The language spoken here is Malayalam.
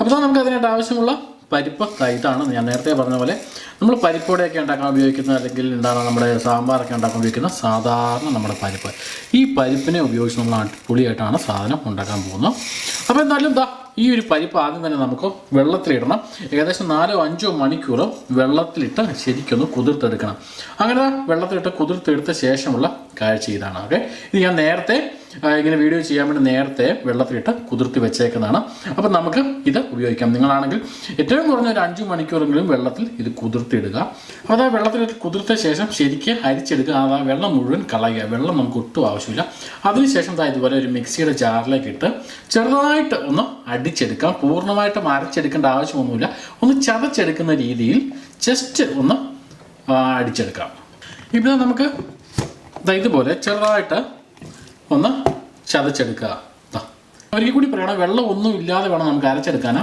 അപ്പോൾ നമുക്ക് അതിനായിട്ട് ആവശ്യമുള്ള പരിപ്പ് ഇതാണ്. ഞാൻ നേരത്തെ പറഞ്ഞ പോലെ നമ്മൾ പരിപ്പോടെയൊക്കെ ഉണ്ടാക്കാൻ ഉപയോഗിക്കുന്ന അല്ലെങ്കിൽ എന്താണ് നമ്മുടെ സാമ്പാറൊക്കെ ഉണ്ടാക്കാൻ ഉപയോഗിക്കുന്ന സാധാരണ നമ്മുടെ പരിപ്പ്. ഈ പരിപ്പിനെ ഉപയോഗിച്ച് നമ്മൾ അടിപൊളിയായിട്ടാണ് സാധനം ഉണ്ടാക്കാൻ പോകുന്നത്. അപ്പോൾ എന്തായാലും ദാ ഈ ഒരു പരിപ്പ് ആദ്യം തന്നെ നമുക്ക് വെള്ളത്തിലിടണം. ഏകദേശം നാലോ അഞ്ചോ മണിക്കൂർ വെള്ളത്തിലിട്ട് ശരിക്കൊന്ന് കുതിർത്തെടുക്കണം. അങ്ങനെ വെള്ളത്തിലിട്ട് കുതിർത്തെടുത്ത ശേഷമുള്ള കാഴ്ച ഇതാണ്. ഓക്കെ? ഇത് ഞാൻ നേരത്തെ ഇങ്ങനെ വീഡിയോ ചെയ്യാൻ വേണ്ടി നേരത്തെ വെള്ളത്തിലിട്ട് കുതിർത്തി വെച്ചേക്കുന്നതാണ്. അപ്പം നമുക്ക് ഇത് ഉപയോഗിക്കാം. നിങ്ങളാണെങ്കിൽ ഏറ്റവും കുറഞ്ഞ ഒരു അഞ്ച് മണിക്കൂറെങ്കിലും വെള്ളത്തിൽ ഇത് കുതിർത്തിടുക അപ്പോൾ അത് വെള്ളത്തിലിട്ട് കുതിർത്ത ശേഷം ശരിക്കും അരിച്ചെടുക്കുക. അത് ആ വെള്ളം മുഴുവൻ കളയുക. വെള്ളം നമുക്ക് ഒട്ടും ആവശ്യമില്ല. അതിനുശേഷം ഇതുപോലെ ഒരു മിക്സിയുടെ ജാറിലേക്ക് ഇട്ട് ചെറുതായിട്ട് ഒന്ന് അടിച്ചെടുക്കാം പൂർണമായിട്ട് അരച്ചെടുക്കേണ്ട ആവശ്യമൊന്നുമില്ല. ഒന്ന് ചതച്ചെടുക്കുന്ന രീതിയിൽ ജസ്റ്റ് ഒന്ന് അടിച്ചെടുക്കാം. ഇപ്പം നമുക്ക് ഇതുപോലെ ചെറുതായിട്ട് ഒന്ന് ചതച്ചെടുക്കുക. ഒരിക്കൽ കൂടി പറയണം വെള്ളം ഒന്നും ഇല്ലാതെ വേണം നമുക്ക് അരച്ചെടുക്കാൻ